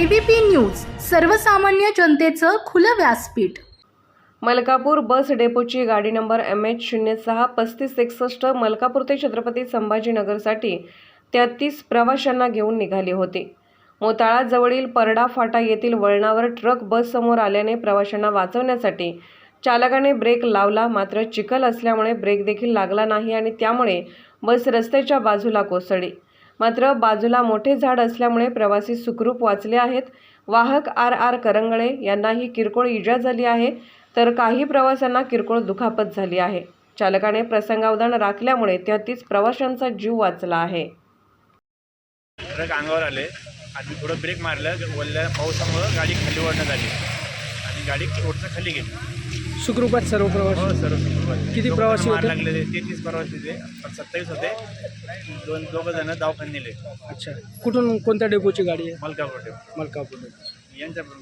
ABP news सर्वसामान्य जनतेचं खुलं व्यासपीठ. मलकापूर बस डेपोची गाडी नंबर एम एच शून्य सहा पस्तीस एकसष्ट मलकापूर ते छत्रपती संभाजीनगरसाठी तेहतीस प्रवाशांना घेऊन निघाली होती. मोताळाजवळील परडा फाटा येथील वळणावर ट्रक बस समोर आल्याने प्रवाशांना वाचवण्यासाठी चालकाने ब्रेक लावला मात्र चिखल असल्यामुळे ब्रेक देखील लागला नाही आणि त्यामुळे बस रस्त्याच्या बाजूला कोसळली. मात्र बाजूला मोठे झाड असल्यामुळे प्रवासी सुखरूप वाचले आहेत. वाहक आर आर करंगळे यांनाही किरकोळ इजा झाली आहे तर काही प्रवाशांना किरकोळ दुखापत झाली आहे. चालकाने प्रसंगावधान राखल्यामुळे तेहतीस प्रवाशांचा जीव वाचला आहे. ट्रक अंगावर आले. आणि थोडं ब्रेक मारलं. पावसामुळं गाडी खाली ओढण्यात आली. आणि गाडी रोडच्या खाली गेली. सुखरूपात सर्व प्रवासी. हो सर्व सुखरूप किती प्रवासी मार होते? लागलेले तेहतीस प्रवासी होते पण सत्तावीस होते. दोन दोघं जण दवाखान्यात नेले अच्छा. कुठून कोणत्या डेपोची गाडी आहे? मलकापूर मलकापूर यांच्या पण